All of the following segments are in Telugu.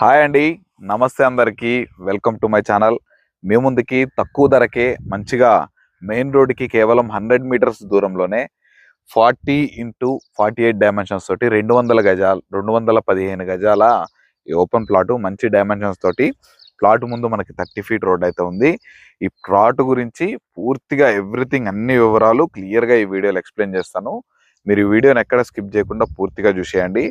హాయ్ అండి. నమస్తే అందరికీ. Welcome to my channel. మీ ముందుకి తక్కువ ధరకే మంచిగా మెయిన్ రోడ్డుకి కేవలం హండ్రెడ్ మీటర్స్ దూరంలోనే forty into forty eight dimensions తోటి రెండు వందల గజాలు రెండు వందల పదిహేను గజాల ఈ ఓపెన్ ప్లాటు మంచి డైమెన్షన్స్ తోటి ప్లాట్ ముందు మనకి థర్టీ ఫీట్ రోడ్ అయితే ఉంది. ఈ ప్లాట్ గురించి పూర్తిగా ఎవ్రీథింగ్ అన్ని వివరాలు క్లియర్గా ఈ వీడియోలో ఎక్స్ప్లెయిన్ చేస్తాను. మీరు ఈ వీడియోని ఎక్కడ స్కిప్ చేయకుండా పూర్తిగా చూసేయండి.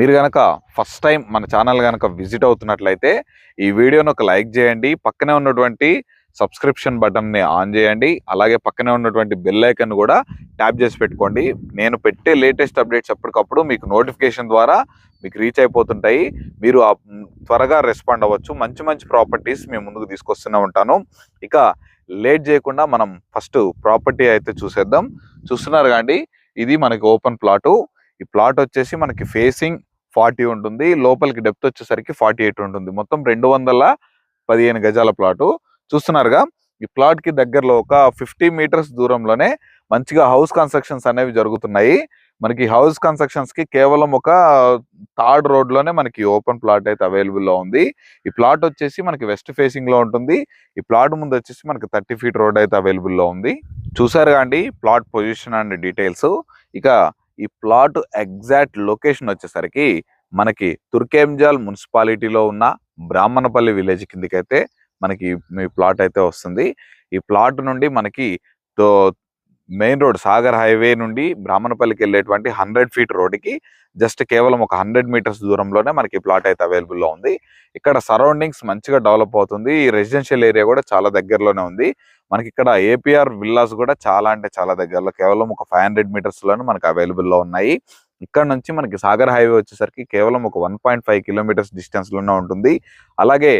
మీరు కనుక ఫస్ట్ టైం మన ఛానల్ కనుక విజిట్ అవుతున్నట్లయితే ఈ వీడియోను ఒక లైక్ చేయండి. పక్కనే ఉన్నటువంటి సబ్స్క్రిప్షన్ బటన్ని ఆన్ చేయండి. అలాగే పక్కనే ఉన్నటువంటి బెల్ ఐకన్ కూడా ట్యాప్ చేసి పెట్టుకోండి. నేను పెట్టే లేటెస్ట్ అప్డేట్స్ ఎప్పటికప్పుడు మీకు నోటిఫికేషన్ ద్వారా మీకు రీచ్ అయిపోతుంటాయి. మీరు ఆ త్వరగా రెస్పాండ్ అవ్వచ్చు. మంచి మంచి ప్రాపర్టీస్ మేము ముందుకు తీసుకొస్తూనే ఉంటాను. ఇక లేట్ చేయకుండా మనం ఫస్ట్ ప్రాపర్టీ అయితే చూసేద్దాం. చూస్తున్నారు కాండి ఇది మనకి ఓపెన్ ప్లాటు ఈ ప్లాట్ వచ్చేసి మనకి ఫేసింగ్ ఫార్టీ ఉంటుంది. లోపలికి డెప్త్ వచ్చేసరికి ఫార్టీ ఎయిట్ ఉంటుంది. మొత్తం రెండు వందల పదిహేను గజాల ప్లాటు. చూస్తున్నారుగా ఈ ప్లాట్కి దగ్గరలో ఒక ఫిఫ్టీ మీటర్స్ దూరంలోనే మంచిగా హౌస్ కన్స్ట్రక్షన్స్ అనేవి జరుగుతున్నాయి. మనకి హౌస్ కన్స్ట్రక్షన్స్కి కేవలం ఒక థర్డ్ రోడ్లోనే మనకి ఓపెన్ ప్లాట్ అయితే అవైలబుల్లో ఉంది. ఈ ప్లాట్ వచ్చేసి మనకి వెస్ట్ ఫేసింగ్లో ఉంటుంది. ఈ ప్లాట్ ముందు వచ్చేసి మనకి థర్టీ ఫీట్ రోడ్ అయితే అవైలబుల్లో ఉంది. చూసారు అండి ప్లాట్ పొజిషన్ అండ్ డీటెయిల్స్. ఇక ఈ ప్లాట్ ఎగ్జాక్ట్ లొకేషన్ వచ్చేసరికి మనకి తుర్కేంజాల్ మున్సిపాలిటీలో ఉన్న బ్రాహ్మణపల్లి విలేజ్ కిందకైతే మనకి మీ ప్లాట్ అయితే వస్తుంది. ఈ ప్లాట్ నుండి మనకి మెయిన్ రోడ్ సాగర్ హైవే నుండి బ్రాహ్మణపల్లికి వెళ్ళేటువంటి హండ్రెడ్ ఫీట్ రోడ్డుకి జస్ట్ కేవలం ఒక హండ్రెడ్ మీటర్స్ దూరంలోనే మనకి ప్లాట్ అయితే అవైలబుల్లో ఉంది. ఇక్కడ సరౌండింగ్స్ మంచిగా డెవలప్ అవుతుంది. ఈ రెసిడెన్షియల్ ఏరియా కూడా చాలా దగ్గరలోనే ఉంది. మనకి ఇక్కడ ఏపీఆర్ విల్లాస్ కూడా చాలా అంటే చాలా దగ్గరలో కేవలం ఒక ఫైవ్ హండ్రెడ్ మీటర్స్లోనే మనకి అవైలబుల్లో ఉన్నాయి. ఇక్కడ నుంచి మనకి సాగర్ హైవే వచ్చేసరికి కేవలం ఒక వన్ పాయింట్ ఫైవ్ కిలోమీటర్స్ డిస్టెన్స్లోనే ఉంటుంది. అలాగే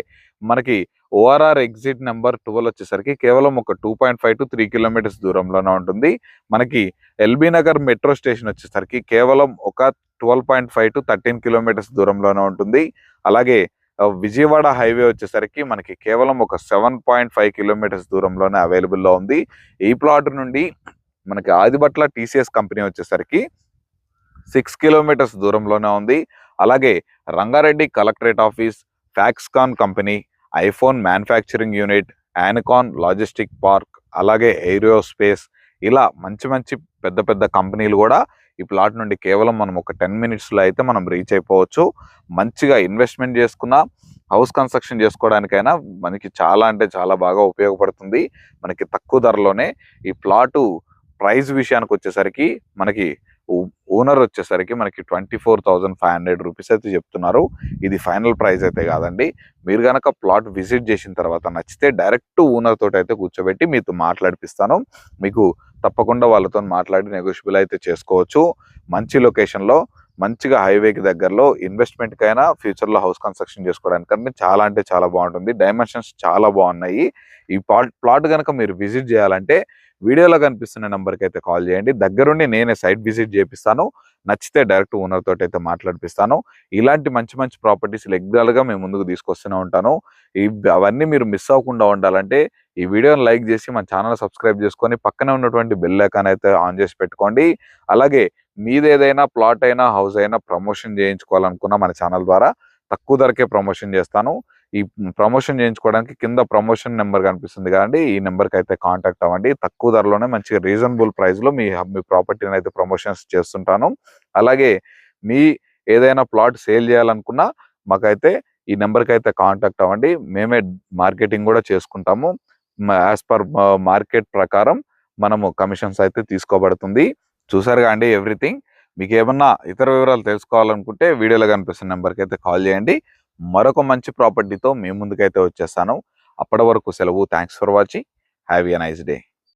మనకి ఓఆర్ఆర్ ఎగ్జిట్ నెంబర్ ట్వెల్వ్ వచ్చేసరికి కేవలం ఒక two point five to three kilometres దూరంలోనే ఉంటుంది. మనకి ఎల్బీ నగర్ మెట్రో స్టేషన్ వచ్చేసరికి కేవలం ఒక twelve point five to thirteen kilometres దూరంలోనే ఉంటుంది. అలాగే విజయవాడ హైవే వచ్చేసరికి మనకి కేవలం ఒక సెవెన్ పాయింట్ ఫైవ్ కిలోమీటర్స్ దూరంలోనే అవైలబుల్లో ఉంది. ఈ ప్లాట్ నుండి మనకి ఆదిబట్ల టీసీఎస్ కంపెనీ వచ్చేసరికి సిక్స్ కిలోమీటర్స్ దూరంలోనే ఉంది. అలాగే Rangareddy collectorate office Foxconn company iPhone manufacturing unit యానికాన్ logistic park అలాగే ఏరియోస్పేస్ ఇలా మంచి మంచి పెద్ద పెద్ద కంపెనీలు కూడా ఈ ప్లాట్ నుండి కేవలం మనం ఒక టెన్ మినిట్స్లో అయితే మనం రీచ్ అయిపోవచ్చు. మంచిగా ఇన్వెస్ట్మెంట్ చేసుకున్న హౌస్ కన్స్ట్రక్షన్ చేసుకోవడానికైనా మనకి చాలా అంటే చాలా బాగా ఉపయోగపడుతుంది. మనకి తక్కువ ధరలోనే ఈ ప్లాటు ప్రైస్ విషయానికి వచ్చేసరికి మనకి ఓనర్ వచ్చేసరికి మనకి twenty four thousand five hundred rupees అయితే చెప్తున్నారు. ఇది ఫైనల్ ప్రైస్ అయితే కాదండి. మీరు కనుక ప్లాట్ విజిట్ చేసిన తర్వాత నచ్చితే డైరెక్ట్ ఓనర్ తోటి అయితే కూర్చోబెట్టి మీతో మాట్లాడిపిస్తాను. మీకు తప్పకుండా వాళ్ళతో మాట్లాడి నెగోషియబుల్ అయితే చేసుకోవచ్చు. మంచి లొకేషన్లో మంచిగా హైవేకి దగ్గరలో ఇన్వెస్ట్మెంట్కైనా ఫ్యూచర్లో హౌస్ కన్స్ట్రక్షన్ చేసుకోవడానికి చాలా అంటే చాలా బాగుంటుంది. డైమెన్షన్స్ చాలా బాగున్నాయి. ఈ ప్లాట్ ప్లాట్ కనుక మీరు విజిట్ చేయాలంటే వీడియోలో కనిపిస్తున్న నెంబర్కి అయితే కాల్ చేయండి. దగ్గరుండి నేనే సైట్ విజిట్ చేపిస్తాను. నచ్చితే డైరెక్ట్ ఓనర్ తోటి అయితే మాట్లాడిపిస్తాను. ఇలాంటి మంచి మంచి ప్రాపర్టీస్ రెగ్యులర్ మేము ముందుకు తీసుకొస్తూనే ఉంటాను. అవన్నీ మీరు మిస్ అవ్వకుండా ఉండాలంటే ఈ వీడియోని లైక్ చేసి మన ఛానల్ సబ్స్క్రైబ్ చేసుకొని పక్కనే ఉన్నటువంటి బెల్ ఐకాన్ అయితే ఆన్ చేసి పెట్టుకోండి. అలాగే మీదేదైనా ప్లాట్ అయినా హౌస్ అయినా ప్రమోషన్ చేయించుకోవాలనుకున్నా మన ఛానల్ ద్వారా తక్కువ ధరకే ప్రమోషన్ చేస్తాను. ఈ ప్రమోషన్ చేయించుకోవడానికి కింద ప్రమోషన్ నెంబర్ కనిపిస్తుంది కదండి. ఈ నెంబర్కి అయితే కాంటాక్ట్ అవ్వండి. తక్కువ ధరలోనే మంచిగా రీజనబుల్ ప్రైస్లో మీ మీ ప్రాపర్టీని అయితే ప్రమోషన్స్ చేస్తుంటాను. అలాగే మీ ఏదైనా ప్లాట్ సేల్ చేయాలనుకున్నా మాకైతే ఈ నెంబర్కి అయితే కాంటాక్ట్ అవ్వండి. మేమే మార్కెటింగ్ కూడా చేసుకుంటాము. యాజ్ పర్ మార్కెట్ ప్రకారం మనము కమిషన్స్ అయితే తీసుకోబడుతుంది. చూసారుగా అండి ఎవ్రీథింగ్. మీకు ఏమన్నా ఇతర వివరాలు తెలుసుకోవాలనుకుంటే వీడియోలో కనిపిస్తున్న నెంబర్కి అయితే కాల్ చేయండి. మరొక మంచి ప్రాపర్టీతో మీ ముందుకైతే వచ్చేస్తాను. అప్పటి వరకు సెలవు. Thanks for watching have a nice day